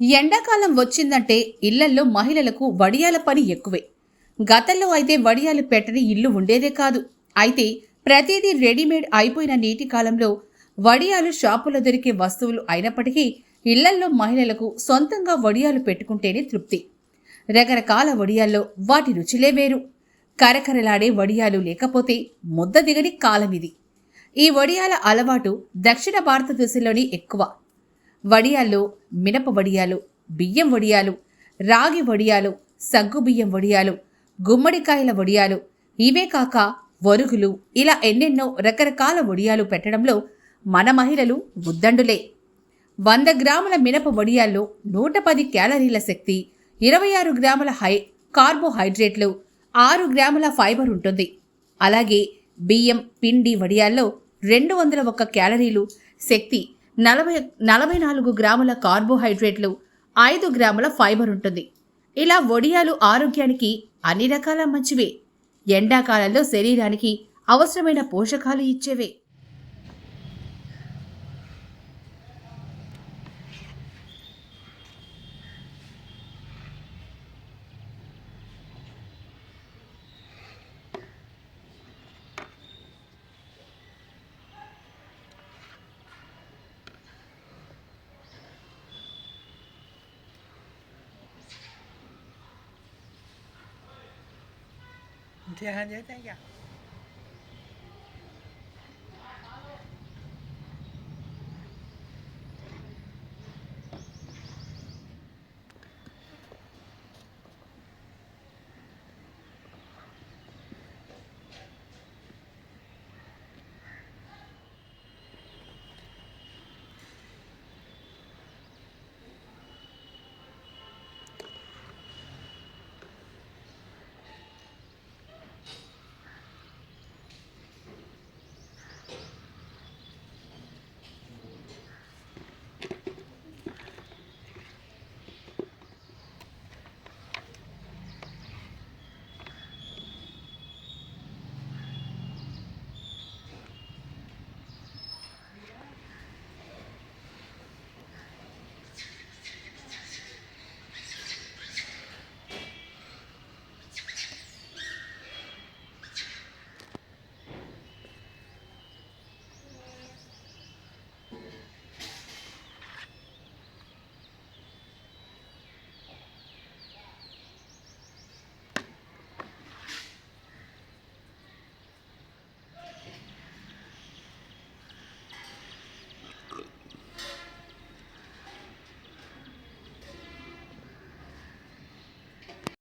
ఎండాకాలం వచ్చిందంటే ఇళ్ళల్లో మహిళలకు వడియాల పని ఎక్కువే. గతంలో అయితే వడియాలు పెట్టని ఇల్లు ఉండేదే కాదు. అయితే ప్రతిదీ రెడీమేడ్ అయిపోయిన నేటి కాలంలో వడియాలు షాపులో దొరికే వస్తువులు అయినప్పటికీ ఇళ్ళల్లో మహిళలకు సొంతంగా వడియాలు పెట్టుకుంటేనే తృప్తి. రకరకాల వడియాల్లో వాటి రుచిలే వేరు. కరకరలాడే వడియాలు లేకపోతే ముద్ద దిగని కాలం ఇది ఈ వడియాల అలవాటు దక్షిణ భారతదేశంలోనే ఎక్కువ. వడియాల్లో మినప వడియాలు బియ్యం వడియాలు రాగి వడియాలు సగ్గుబియ్యం వడియాలు గుమ్మడికాయల వడియాలు ఇవే కాక వరుగులు ఇలా ఎన్నెన్నో రకరకాల వడియాలు పెట్టడంలో మన మహిళలు ఉద్దండులే. వంద గ్రాముల మినప వడియాల్లో నూట పది క్యాలరీల శక్తి ఇరవై ఆరు గ్రాముల హై కార్బోహైడ్రేట్లు ఆరు గ్రాముల ఫైబర్ ఉంటుంది. అలాగే బియ్యం పిండి వడియాల్లో రెండు వందల ఒక్క క్యాలరీలు శక్తి నలభై నలభై నాలుగు గ్రాముల కార్బోహైడ్రేట్లు ఐదు గ్రాముల ఫైబర్ ఉంటుంది. ఇలా వడియాలు ఆరోగ్యానికి అన్ని రకాల మంచివే. ఎండాకాలంలో శరీరానికి అవసరమైన పోషకాలు ఇచ్చేవే. 天还得在家。